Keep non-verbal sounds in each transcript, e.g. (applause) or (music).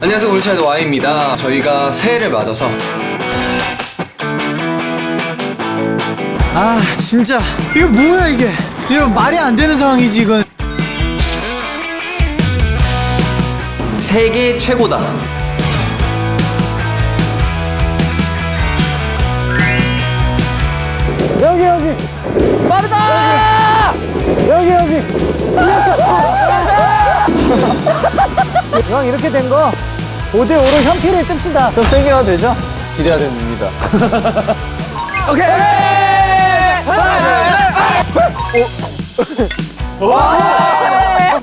안녕하세요 울차이드 Y입니다. 저희가 새해를 맞아서 아 진짜 이거 뭐야 이게 이거 말이 안 되는 상황이지 이건 세계 최고다. 형 이렇게 된 거 5대5로 현피를 뜹시다 좀 세게 가도 되죠? 기대가 됩니다. (laughs)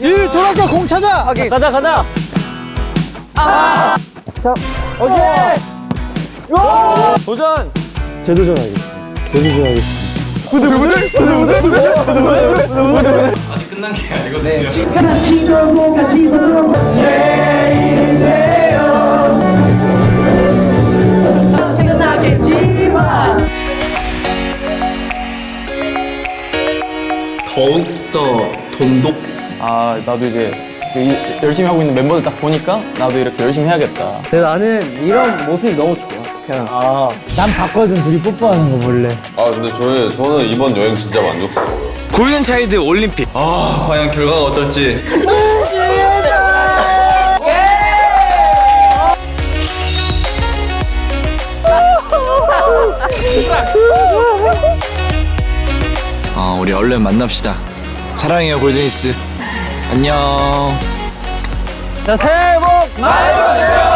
일 돌아서 공 찾아 가자 가자 아! 자, 오케이 도전 재도전하겠습니다 재도전하겠습니다 아직 끝난 게 아니거든요. 더욱더 돈독 아 나도 이제 이- 열심히 하고 있는 멤버들 딱 보니까 나도 이렇게 열심히 해야겠다. 근데 나는 이런 모습이 너무 좋아 그냥 아, 난 봤거든 둘이 뽀뽀하는 거 몰래 아 근데 저희 저는 이번 여행 진짜 만족스러워요. 골든차일드 올림픽. 아 과연 결과가 어떨지. 어, 우리 얼른 만납시다. 사랑해요 골든이스. 안녕. 자 새해 복 많이 받으세요